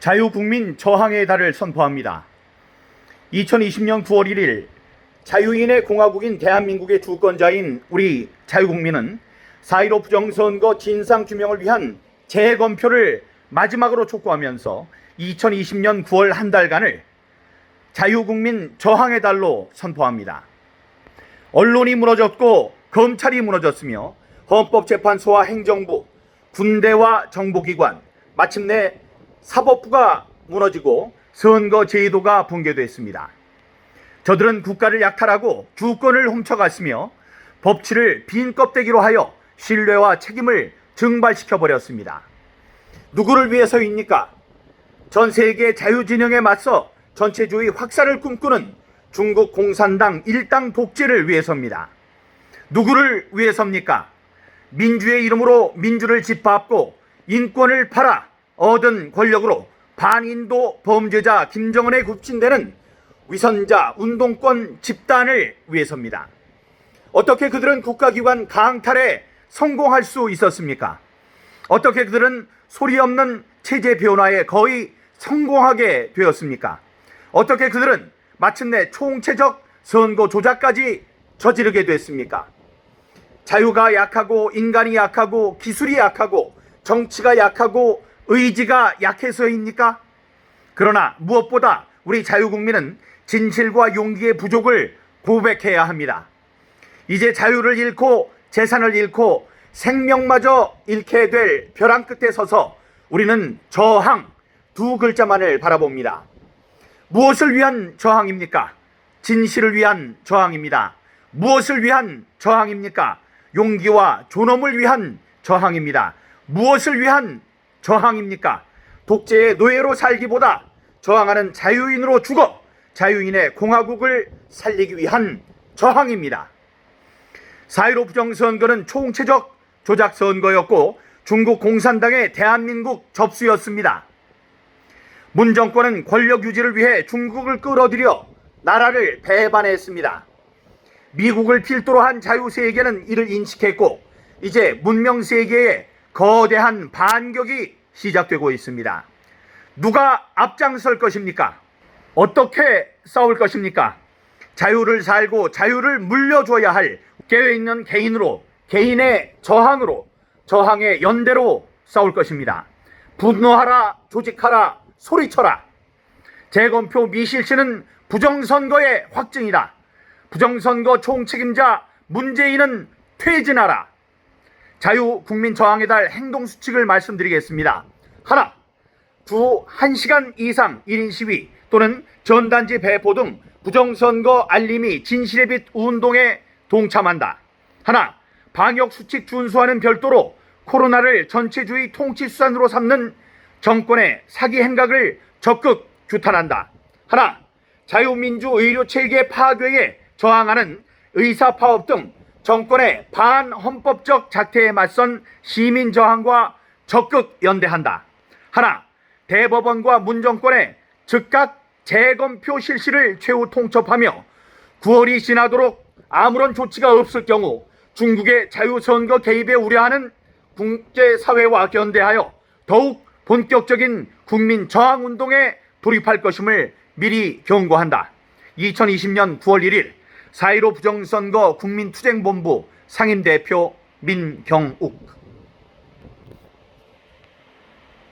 자유국민 저항의 달을 선포합니다. 2020년 9월 1일 자유인의 공화국인 대한민국의 주권자인 우리 자유국민은 4.15 부정선거 진상규명을 위한 재검표를 마지막으로 촉구하면서 2020년 9월 한 달간을 자유국민 저항의 달로 선포합니다. 언론이 무너졌고 검찰이 무너졌으며 헌법재판소와 행정부, 군대와 정보기관, 마침내 사법부가 무너지고 선거 제도가 붕괴됐습니다. 저들은 국가를 약탈하고 주권을 훔쳐갔으며 법치를 빈 껍데기로 하여 신뢰와 책임을 증발시켜 버렸습니다. 누구를 위해서입니까? 전 세계 자유진영에 맞서 전체주의 확산을 꿈꾸는 중국 공산당 일당 독재를 위해서입니다. 누구를 위해서입니까? 민주의 이름으로 민주를 짓밟고 인권을 팔아 얻은 권력으로 반인도 범죄자 김정은에 굽신되는 위선자 운동권 집단을 위해서입니다. 어떻게 그들은 국가기관 강탈에 성공할 수 있었습니까? 어떻게 그들은 소리 없는 체제 변화에 거의 성공하게 되었습니까? 어떻게 그들은 마침내 총체적 선거 조작까지 저지르게 됐습니까? 자유가 약하고 인간이 약하고 기술이 약하고 정치가 약하고 의지가 약해서입니까? 그러나 무엇보다 우리 자유국민은 진실과 용기의 부족을 고백해야 합니다. 이제 자유를 잃고 재산을 잃고 생명마저 잃게 될 벼랑 끝에 서서 우리는 저항 두 글자만을 바라봅니다. 무엇을 위한 저항입니까? 진실을 위한 저항입니다. 무엇을 위한 저항입니까? 용기와 존엄을 위한 저항입니다. 무엇을 위한 저항입니까? 독재의 노예로 살기보다 저항하는 자유인으로 죽어 자유인의 공화국을 살리기 위한 저항입니다. 4.15 부정선거는 총체적 조작선거였고 중국 공산당의 대한민국 접수였습니다. 문 정권은 권력 유지를 위해 중국을 끌어들여 나라를 배반했습니다. 미국을 필두로 한 자유세계는 이를 인식했고 이제 문명세계에 거대한 반격이 시작되고 있습니다. 누가 앞장설 것입니까? 어떻게 싸울 것입니까? 자유를 살고 자유를 물려줘야 할 깨어 있는 개인으로 개인의 저항으로 저항의 연대로 싸울 것입니다. 분노하라 조직하라 소리쳐라 재검표 미실시는 부정선거의 확증이다. 부정선거 총책임자 문재인은 퇴진하라. 자유국민저항의 달 행동수칙을 말씀드리겠습니다. 하나, 주 1시간 이상 1인 시위 또는 전단지 배포 등 부정선거 알림이 진실의 빛 운동에 동참한다. 하나, 방역수칙 준수하는 별도로 코로나를 전체주의 통치수단으로 삼는 정권의 사기 행각을 적극 규탄한다. 하나, 자유민주 의료체계 파괴에 저항하는 의사파업 등 정권의 반헌법적 작태에 맞선 시민 저항과 적극 연대한다. 하나, 대법원과 문정권의 즉각 재검표 실시를 최후 통첩하며 9월이 지나도록 아무런 조치가 없을 경우 중국의 자유선거 개입에 우려하는 국제사회와 견대하여 더욱 본격적인 국민 저항 운동에 돌입할 것임을 미리 경고한다. 2020년 9월 1일 4.15 부정선거 국민투쟁본부 상임대표 민경욱